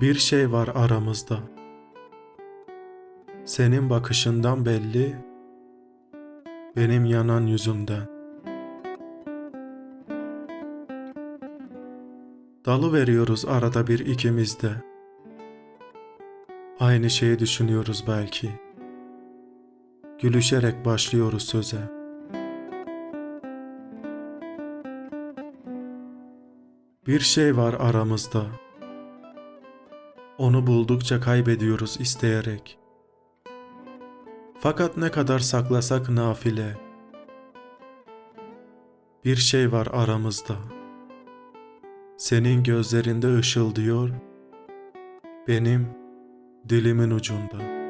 Bir şey var aramızda. Senin bakışından belli, benim yanan yüzümden. Dalı veriyoruz arada bir ikimiz de. Aynı şeyi düşünüyoruz belki. Gülüşerek başlıyoruz söze. Bir şey var aramızda. Onu buldukça kaybediyoruz isteyerek. Fakat ne kadar saklasak nafile. Bir şey var aramızda. Senin gözlerinde ışıldıyor, benim dilimin ucunda.